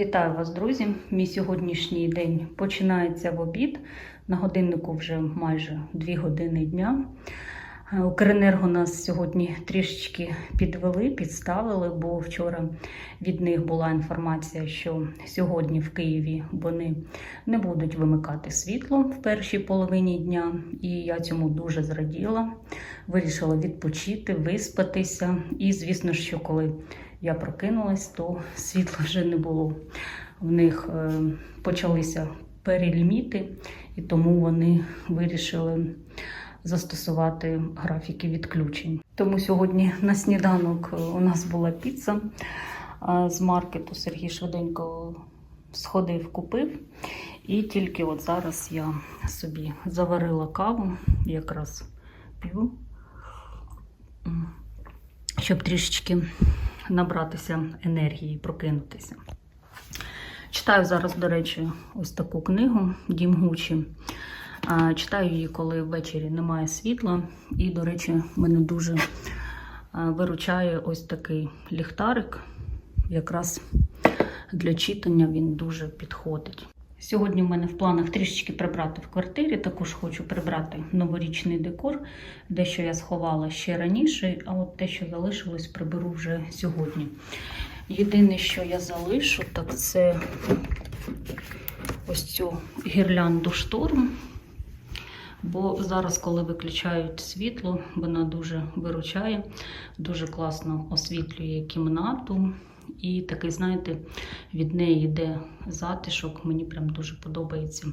Вітаю вас, друзі! Мій сьогоднішній день починається в обід. На годиннику вже майже 2 години дня. Е, Укренерго нас сьогодні трішечки підвели, підставили, бо вчора від них була інформація, що сьогодні в Києві вони не будуть вимикати світло в першій половині дня. І я цьому дуже зраділа. Вирішила відпочити, виспатися. І, звісно, що коли я прокинулась, то світла вже не було. В них е, почалися переліміти, і тому вони вирішили застосувати графіки відключень. Тому сьогодні на сніданок у нас була піца з маркету. Сергій швиденько сходив, купив. І тільки от зараз я собі заварила каву, якраз п'ю, щоб трішечки набратися енергії, прокинутися. Читаю зараз, до речі, ось таку книгу Дім Гучі. Читаю її, коли ввечері немає світла. І, до речі, мене дуже виручає ось такий ліхтарик. Якраз для читання він дуже підходить. Сьогодні в мене в планах трішечки прибрати в квартирі. Також хочу прибрати новорічний декор, дещо я сховала ще раніше, а от те, що залишилось, приберу вже сьогодні. Єдине, що я залишу, так це ось цю гірлянду шторм. Бо зараз, коли виключають світло, вона дуже виручає, дуже класно освітлює кімнату. І такий, знаєте, від неї йде затишок, мені прям дуже подобається.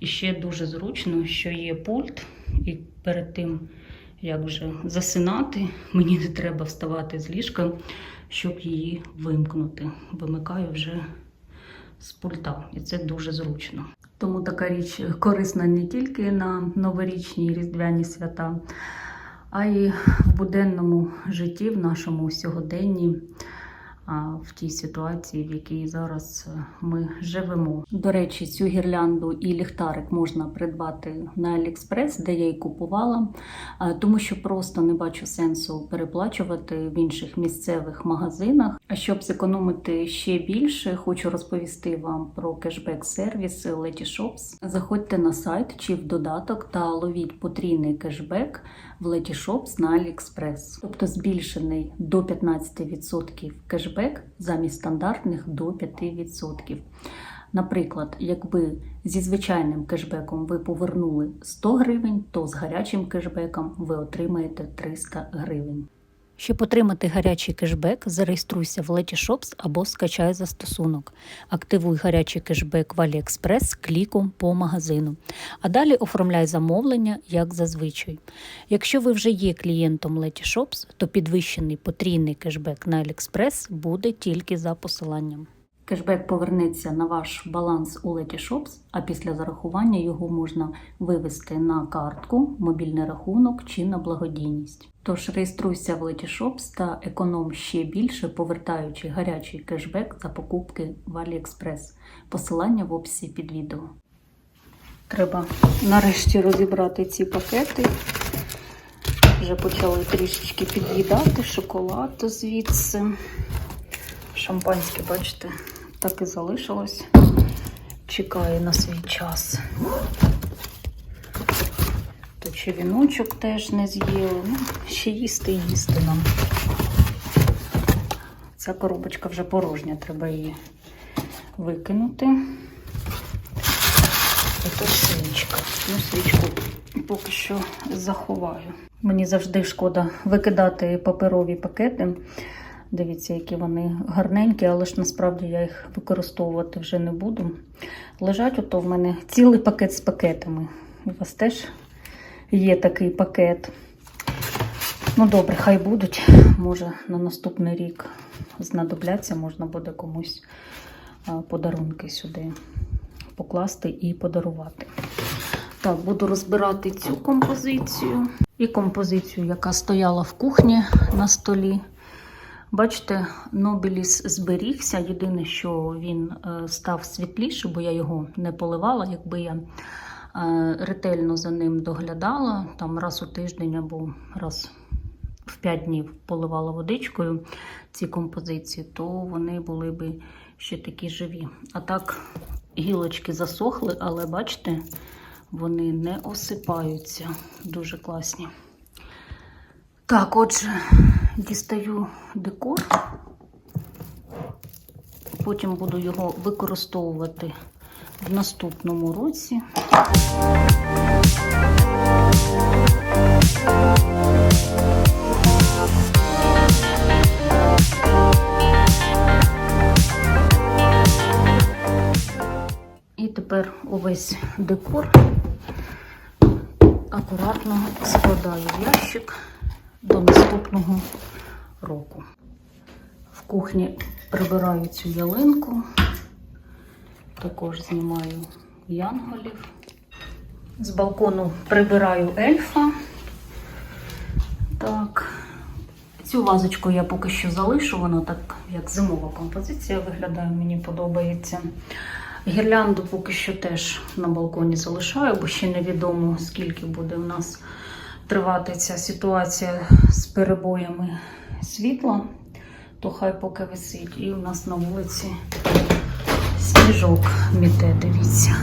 І ще дуже зручно, що є пульт, і перед тим, як вже засинати, мені не треба вставати з ліжка, щоб її вимкнути. Вимикаю вже з пульта, і це дуже зручно. Тому така річ корисна не тільки на новорічні і різдвяні свята, а й в буденному житті, в нашому сьогоденні, в тій ситуації, в якій зараз е, ми живемо. До речі, цю гірлянду і ліхтарик можна придбати на AliExpress, де я її купувала, тому що просто не бачу сенсу переплачувати в інших місцевих магазинах. А щоб зекономити ще більше, хочу розповісти вам про кешбек-сервіс Letyshops. Заходьте на сайт чи в додаток та ловіть потрійний кешбек в Letyshops на AliExpress. тобто збільшений до 15% кешбек замість стандартних до 5%. Наприклад, якби зі звичайним кешбеком ви повернули 100 гривень, то з гарячим кешбеком ви отримаєте 300 гривень. Щоб отримати гарячий кешбек, зареєструйся в Letyshops або скачай застосунок. Активуй гарячий кешбек в AliExpress кліком по магазину. А далі оформляй замовлення, як зазвичай. Якщо ви вже є клієнтом Letyshops, то підвищений потрійний кешбек на AliExpress буде тільки за посиланням. Кешбек повернеться на ваш баланс у Letyshops, а після зарахування його можна вивести на картку, мобільний рахунок чи на благодійність. Тож реєструйся в Letyshops та економ ще більше, повертаючи гарячий кешбек за покупки в AliExpress. Посилання в описі під відео. Треба нарешті розібрати ці пакети. Вже почали трішечки під'їдати шоколад звідси. Шампанське, бачите, так і залишилось. Чекає на свій час. То чи віночок теж не з'їли. Ну, ще їсти і їсти нам. Ця коробочка вже порожня, треба її викинути. І тут свічка. Ну, свічку поки що заховаю. Мені завжди шкода викидати паперові пакети. Дивіться, які вони гарненькі, але ж насправді я їх використовувати вже не буду. Лежать ото в мене цілий пакет з пакетами. У вас теж є такий пакет. Ну, добре, хай будуть. Може, на наступний рік знадобляться, можна буде комусь подарунки сюди покласти і подарувати. Так, буду розбирати цю композицію і композицію, яка стояла в кухні на столі. Бачите, Нобіліс зберігся. Єдине, що він е, став світліше, бо я його не поливала. Якби я е, ретельно за ним доглядала, там раз у тиждень або раз в 5 днів поливала водичкою ці композиції, то вони були би ще такі живі. А так гілочки засохли, але бачите, вони не осипаються. Дуже класні. Так, отже, дістаю декор. Потім буду його використовувати в наступному році. І тепер увесь декор акуратно складаю в ящик до наступного року. В кухні прибираю цю ялинку, також знімаю янголів. З балкону прибираю ельфа. Так. Цю вазочку я поки що залишу, вона так як зимова композиція виглядає, мені подобається. Гірлянду поки що теж на балконі залишаю, бо ще невідомо, скільки буде у нас тривати ця ситуація з перебоями світла, то хай поки висить. І у нас на вулиці сніжок міте, дивіться.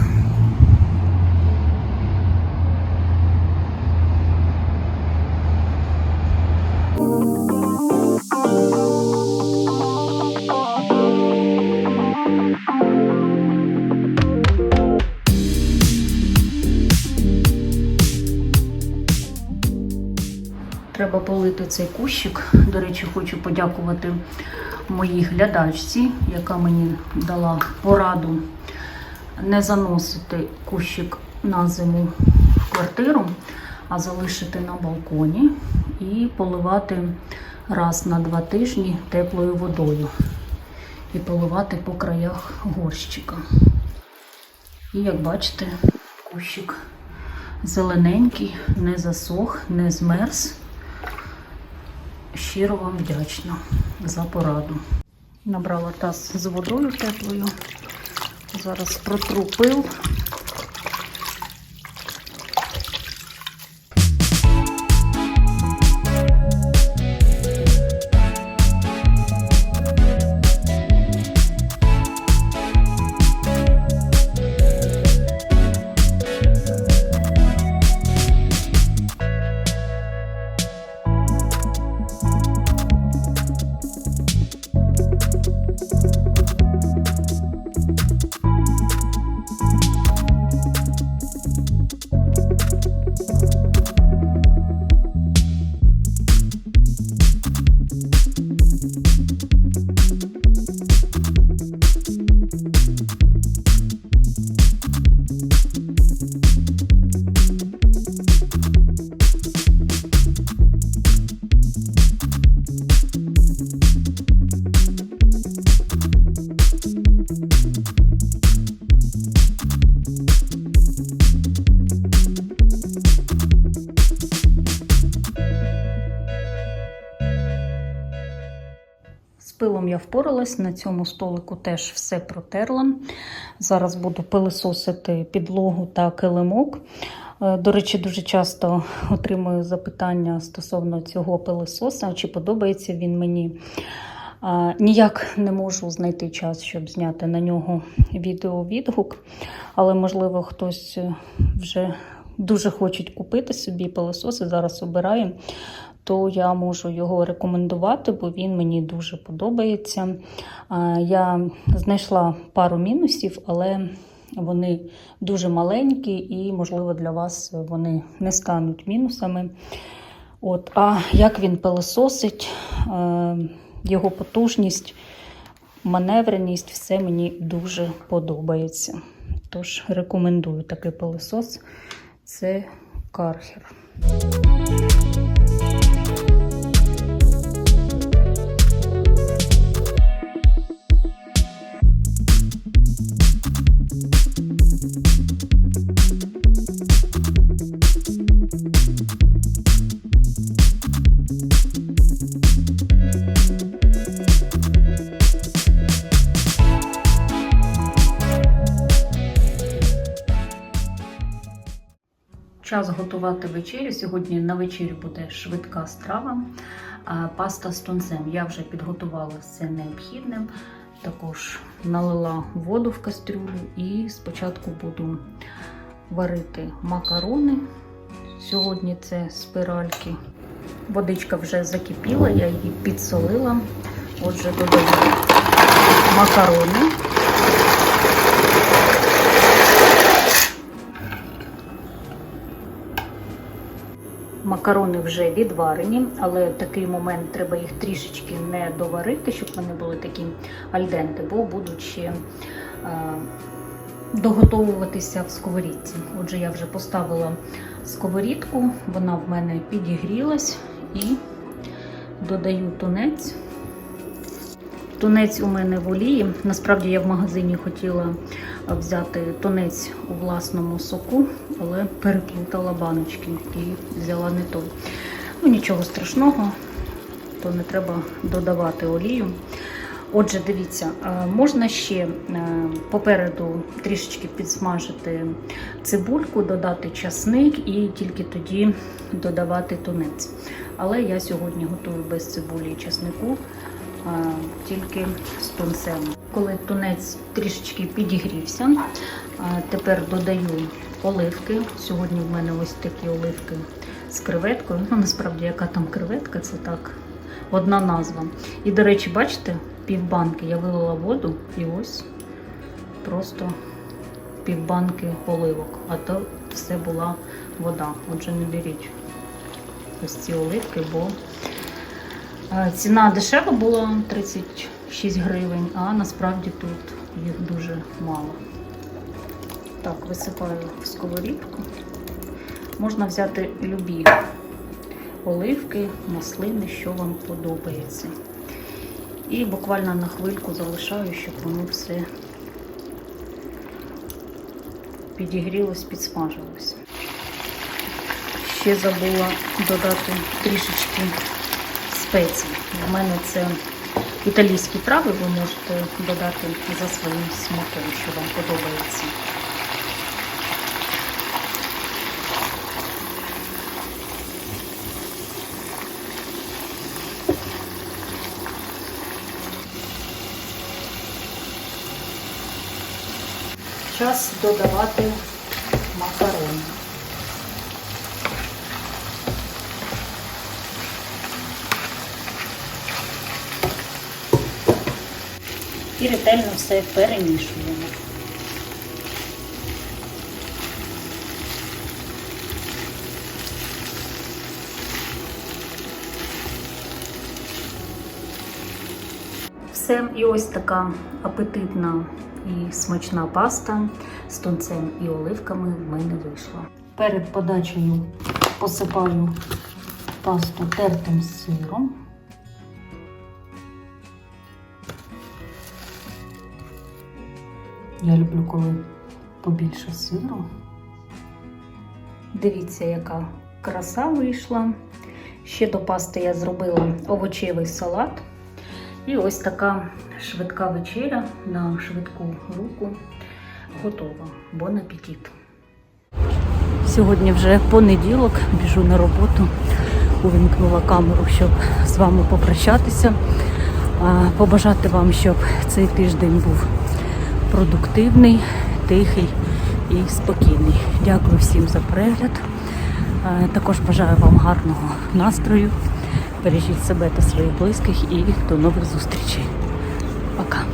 Треба цей кущик. До речі, хочу подякувати моїй глядачці, яка мені дала пораду не заносити кущик на зиму в квартиру, а залишити на балконі і поливати раз на два тижні теплою водою. І поливати по краях горщика. І як бачите, кущик зелененький, не засох, не змерз. Щиро вам вдячна за пораду. Набрала таз з водою теплою. Зараз протру пил. Впоралась, на цьому столику теж все протерла. Зараз буду пилисосити підлогу та килимок. Е, До речі, дуже часто отримую запитання стосовно цього пилисоса, чи подобається він мені. Ніяк не можу знайти час, щоб зняти на нього відеовідгук, але, можливо, хтось е, вже дуже хоче купити собі пилосос зараз обирає, то я можу його рекомендувати, бо він мені дуже подобається. Я знайшла пару мінусів, але вони дуже маленькі і, можливо, для вас вони не стануть мінусами. От, А як він пилососить, його потужність, маневреність, все мені дуже подобається. Тож рекомендую такий пилосос. Це кархер. Час готувати вечерю. Сьогодні на вечерю буде швидка страва. Паста з тунцем. Я вже підготувала все необхідне. також налила воду в кастрюлю і спочатку буду варити макарони. Сьогодні це спиральки. Водичка вже закипіла, я її підсолила. Отже, додаю макарони. Макарони вже відварені, але в такий момент треба їх трішечки не доварити, щоб вони були такі альденти, бо будуть ще е, доготовуватися в сковорідці. Отже, я вже поставила сковорідку, вона в мене підігрілась і додаю тунець. Тунець у мене в олії. Насправді я в магазині хотіла взяти тунець у власному соку, але переплутала баночки і взяла не той. Ну нічого страшного, то не треба додавати олію. Отже, дивіться, е, можна ще е, попереду трішечки підсмажити цибульку, додати часник і тільки тоді додавати тунець. Але я сьогодні готую без цибулі і часнику, е, тільки з тунцем. Коли тунець трішечки підігрівся, тепер додаю оливки. Сьогодні в мене ось такі оливки з креветкою. Ну, насправді, яка там креветка, це так, одна назва. І, до речі, бачите, півбанки я вилила воду і ось просто півбанки оливок, а то все була вода. Отже, не беріть ось ці оливки, бо е, ціна дешева була 36 гривень, а насправді тут їх дуже мало. Так, висипаю в сковорідку. Можна взяти любі оливки, маслини, що вам подобається. І буквально на хвильку залишаю, щоб воно все підігрілось, підсмажилось. Ще забула додати трішечки спецій. У мене це італійські трави, ви можете додати за своїм смаком, що вам подобається. Час додавати макарони. І ретельно все перемішуємо. Все, і ось така апетитна і смачна паста з тунцем і оливками в мене вийшла. Перед подачею посипаю пасту тертим сиром. Я люблю, коли побільше сиру. Дивіться, яка краса вийшла. Ще до пасти я зробила овочевий салат. І ось така швидка вечеря на швидку руку готова. Бон апетит! Сьогодні вже понеділок, біжу на роботу, увімкнула камеру, щоб з вами попрощатися. Побажати вам, щоб цей тиждень був продуктивний, тихий і спокійний. Дякую всім за перегляд. Також бажаю вам гарного настрою. Бережіть себе та своїх близьких і до нових зустрічей. Пока.